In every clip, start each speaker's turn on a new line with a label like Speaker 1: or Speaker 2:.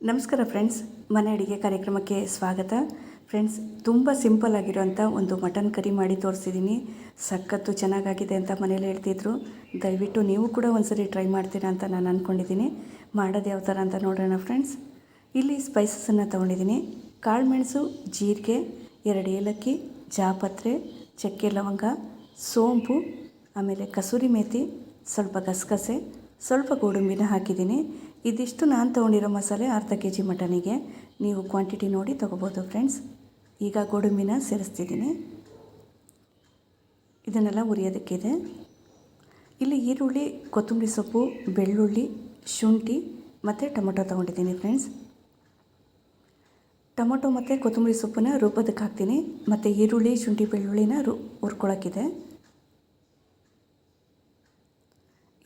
Speaker 1: ನಮಸ್ಕಾರ ಫ್ರೆಂಡ್ಸ್ ಮನೆ ಅಡುಗೆ ಕಾರ್ಯಕ್ರಮಕ್ಕೆ ಸ್ವಾಗತ. ಫ್ರೆಂಡ್ಸ್ ತುಂಬ ಸಿಂಪಲ್ ಆಗಿರೋಂಥ ಒಂದು ಮಟನ್ ಕರಿ ಮಾಡಿ ತೋರಿಸಿದ್ದೀನಿ ಸಖತ್ತು ಚೆನ್ನಾಗಾಗಿದೆ ಅಂತ ಮನೇಲಿ ಹೇಳ್ತಿದ್ರು. ದಯವಿಟ್ಟು ನೀವು ಕೂಡ ಒಂದ್ಸರಿ ಟ್ರೈ ಮಾಡ್ತೀರಾ ಅಂತ ನಾನು ಅಂದ್ಕೊಂಡಿದ್ದೀನಿ ಮಾಡೋದು ಯಾವ ಥರ ಅಂತ ನೋಡೋಣ ಫ್ರೆಂಡ್ಸ್ ಇಲ್ಲಿ ಸ್ಪೈಸಸನ್ನು ತೊಗೊಂಡಿದ್ದೀನಿ ಕಾಳುಮೆಣಸು, ಜೀರಿಗೆ, ಎರಡು ಏಲಕ್ಕಿ, ಜಾಪತ್ರೆ, ಚಕ್ಕೆ ಲವಂಗ, ಸೋಂಪು, ಆಮೇಲೆ ಕಸೂರಿ ಮೇಥಿ ಸ್ವಲ್ಪ ಗಸಗಸೆ, ಸ್ವಲ್ಪ ಗೋಡಂಬಿನ ಹಾಕಿದ್ದೀನಿ ಇದಿಷ್ಟು ನಾನು ತೊಗೊಂಡಿರೋ ಮಸಾಲೆ ಅರ್ಧ ಕೆ ಜಿ ಮಟನಿಗೆ ನೀವು ಕ್ವಾಂಟಿಟಿ ನೋಡಿ ತೊಗೋಬೋದು ಫ್ರೆಂಡ್ಸ್ ಈಗ ಗೋಡಂಬಿನ ಸೇರಿಸ್ತಿದ್ದೀನಿ. ಇದನ್ನೆಲ್ಲ ಉರಿಯೋದಕ್ಕಿದೆ ಇಲ್ಲಿ ಈರುಳ್ಳಿ, ಕೊತ್ತಂಬರಿ ಸೊಪ್ಪು, ಬೆಳ್ಳುಳ್ಳಿ, ಶುಂಠಿ ಮತ್ತು ಟೊಮೊಟೊ ತೊಗೊಂಡಿದ್ದೀನಿ ಫ್ರೆಂಡ್ಸ್ ಟೊಮೊಟೊ ಮತ್ತು ಕೊತ್ತಂಬರಿ ಸೊಪ್ಪನ್ನ ರುಬ್ಬೋದಕ್ಕೆ ಹಾಕ್ತೀನಿ ಮತ್ತು ಈರುಳ್ಳಿ, ಶುಂಠಿ, ಬೆಳ್ಳುಳ್ಳಿನ ರು ಹುರ್ಕೊಳಕ್ಕಿದೆ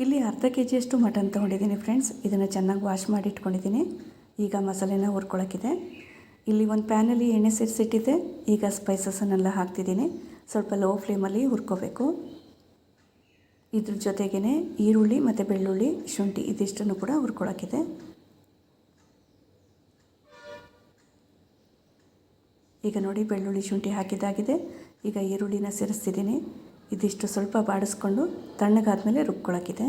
Speaker 1: ಇಲ್ಲಿ ಅರ್ಧ ಕೆ ಜಿಯಷ್ಟು ಮಟನ್ ತೊಗೊಂಡಿದ್ದೀನಿ ಫ್ರೆಂಡ್ಸ್. ಇದನ್ನು ಚೆನ್ನಾಗಿ ವಾಶ್ ಮಾಡಿ ಇಟ್ಕೊಂಡಿದ್ದೀನಿ. ಈಗ ಮಸಾಲೆನ ಹುರ್ಕೊಳಕ್ಕಿದೆ. ಇಲ್ಲಿ ಒಂದು ಪ್ಯಾನಲ್ಲಿ ಎಣ್ಣೆ ಸೇರಿಸಿಟ್ಟಿದೆ ಈಗ ಸ್ಪೈಸಸನ್ನೆಲ್ಲ ಹಾಕ್ತಿದ್ದೀನಿ. ಸ್ವಲ್ಪ ಲೋ ಫ್ಲೇಮಲ್ಲಿ ಹುರ್ಕೋಬೇಕು. ಇದ್ರ ಜೊತೆಗೇ ಈರುಳ್ಳಿ ಮತ್ತು ಬೆಳ್ಳುಳ್ಳಿ, ಶುಂಠಿ ಇದಿಷ್ಟನ್ನು ಕೂಡ ಹುರ್ಕೊಳಕ್ಕಿದೆ. ಈಗ ನೋಡಿ ಬೆಳ್ಳುಳ್ಳಿ, ಶುಂಠಿ ಹಾಕಿದ್ದಾಗಿದೆ. ಈಗ ಈರುಳ್ಳಿನ ಸೇರಿಸ್ತಿದ್ದೀನಿ. ಇದಿಷ್ಟು ಸ್ವಲ್ಪ ಬಾಡಿಸ್ಕೊಂಡು ತಣ್ಣಗಾದ್ಮೇಲೆ ರುಬ್ಕೊಳ್ಳೋಕ್ಕಿದೆ.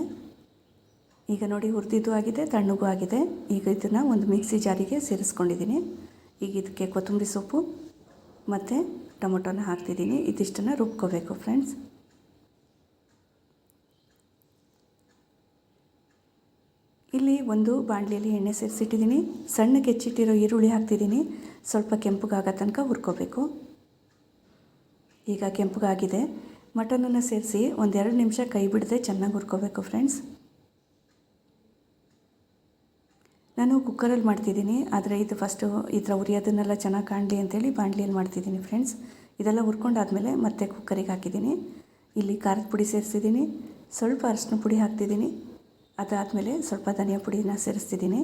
Speaker 1: ಈಗ ನೋಡಿ ಹುರಿದಿದ್ದು ಆಗಿದೆ, ತಣ್ಣಗೂ ಆಗಿದೆ. ಈಗ ಇದನ್ನು ಒಂದು ಮಿಕ್ಸಿ ಜಾರಿಗೆ ಸೇರಿಸ್ಕೊಂಡಿದ್ದೀನಿ. ಈಗ ಇದಕ್ಕೆ ಕೊತ್ತಂಬರಿ ಸೊಪ್ಪು ಮತ್ತು ಟೊಮೊಟೊನ ಹಾಕ್ತಿದ್ದೀನಿ. ಇದಿಷ್ಟನ್ನು ರುಬ್ಕೋಬೇಕು ಫ್ರೆಂಡ್ಸ್ ಇಲ್ಲಿ ಒಂದು ಬಾಣಲಿಯಲ್ಲಿ ಎಣ್ಣೆ ಸೇರಿಸಿಟ್ಟಿದ್ದೀನಿ. ಸಣ್ಣಗೆ ಹೆಚ್ಚಿಟ್ಟಿರೋ ಈರುಳ್ಳಿ ಹಾಕ್ತಿದ್ದೀನಿ. ಸ್ವಲ್ಪ ಕೆಂಪಗಾಗೋ ತನಕ ಹುರ್ಕೋಬೇಕು. ಈಗ ಕೆಂಪಗಾಗಿದೆ. ಮಟನನ್ನು ಸೇರಿಸಿ ಒಂದೆರಡು ನಿಮಿಷ ಕೈ ಬಿಡದೆ ಚೆನ್ನಾಗಿ ಹುರ್ಕೋಬೇಕು ಫ್ರೆಂಡ್ಸ್ ನಾನು ಕುಕ್ಕರಲ್ಲಿ ಮಾಡ್ತಿದ್ದೀನಿ, ಆದರೆ ಇದು ಫಸ್ಟು ಈ ಥರ ಉರಿಯೋದನ್ನೆಲ್ಲ ಚೆನ್ನಾಗಿ ಕಾಣಲಿ ಅಂತೇಳಿ ಬಾಣಲಿಯಲ್ಲಿ ಮಾಡ್ತಿದ್ದೀನಿ ಫ್ರೆಂಡ್ಸ್ ಇದೆಲ್ಲ ಹುರ್ಕೊಂಡಾದಮೇಲೆ ಮತ್ತೆ ಕುಕ್ಕರಿಗೆ ಹಾಕಿದ್ದೀನಿ. ಇಲ್ಲಿ ಖಾರದ ಪುಡಿ ಸೇರಿಸಿದ್ದೀನಿ, ಸ್ವಲ್ಪ ಅರಶಿನ ಪುಡಿ ಹಾಕ್ತಿದ್ದೀನಿ. ಅದಾದಮೇಲೆ ಸ್ವಲ್ಪ ಧನಿಯಾ ಪುಡಿನ ಸೇರಿಸ್ತಿದ್ದೀನಿ.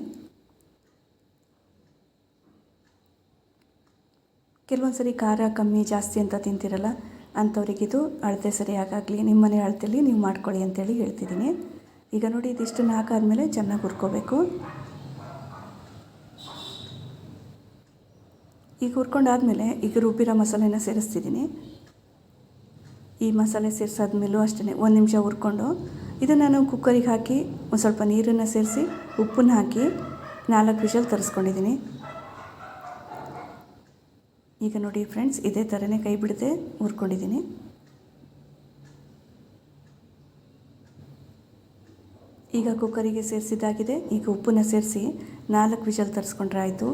Speaker 1: ಕೆಲವೊಂದು ಸರಿ ಖಾರ ಕಮ್ಮಿ ಜಾಸ್ತಿ ಅಂತ ತಿಂತಿರಲ್ಲ ಅಂಥವ್ರಿಗಿದು ಅಳತೆ ಸರಿಯಾಗಲಿ ನಿಮ್ಮ ಮನೆ ಅಳತೆಯಲ್ಲಿ ನೀವು ಮಾಡ್ಕೊಳ್ಳಿ ಅಂತೇಳಿ ಹೇಳ್ತಿದ್ದೀನಿ. ಈಗ ನೋಡಿ ಇದಿಷ್ಟನ್ನು ಹಾಕಾದ್ಮೇಲೆ ಚೆನ್ನಾಗಿ ಹುರ್ಕೋಬೇಕು. ಈಗ ಹುರ್ಕೊಂಡಾದಮೇಲೆ ಈಗ ರುಬ್ಬಿರೋ ಮಸಾಲೆನ ಸೇರಿಸ್ತಿದ್ದೀನಿ. ಈ ಮಸಾಲೆ ಸೇರಿಸಾದ್ಮೇಲೂ ಅಷ್ಟೇ ಒಂದು ನಿಮಿಷ ಹುರ್ಕೊಂಡು ಇದನ್ನು ನಾನು ಕುಕ್ಕರಿಗೆ ಹಾಕಿ ಒಂದು ಸ್ವಲ್ಪ ನೀರನ್ನು ಸೇರಿಸಿ, ಉಪ್ಪನ್ನ ಹಾಕಿ ನಾಲ್ಕು ವಿಷಲ್ ತರಿಸ್ಕೊಂಡಿದ್ದೀನಿ. ಈಗ ನೋಡಿ ಫ್ರೆಂಡ್ಸ್ ಇದೇ ಥರನೇ ಕೈ ಬಿಡದೆ ಹುರ್ಕೊಂಡಿದ್ದೀನಿ ಈಗ ಕುಕ್ಕರಿಗೆ ಸೇರಿಸಿದ್ದಾಗಿದೆ. ಈಗ ಉಪ್ಪನ್ನ ಸೇರಿಸಿ ನಾಲ್ಕು ವಿಷಲ್ ತರಿಸ್ಕೊಂಡ್ರೆ ಆಯಿತು.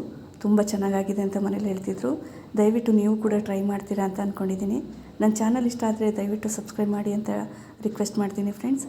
Speaker 1: ತುಂಬ ಚೆನ್ನಾಗಾಗಿದೆ ಅಂತ ಮನೇಲಿ ಹೇಳ್ತಿದ್ರು. ದಯವಿಟ್ಟು ನೀವು ಕೂಡ ಟ್ರೈ ಮಾಡ್ತೀರಾ ಅಂತ ಅಂದ್ಕೊಂಡಿದ್ದೀನಿ ನನ್ನ ಚಾನಲ್ ಇಷ್ಟ ಆದರೆ ದಯವಿಟ್ಟು ಸಬ್ಸ್ಕ್ರೈಬ್ ಮಾಡಿ ಅಂತ ರಿಕ್ವೆಸ್ಟ್ ಮಾಡ್ತೀನಿ ಫ್ರೆಂಡ್ಸ್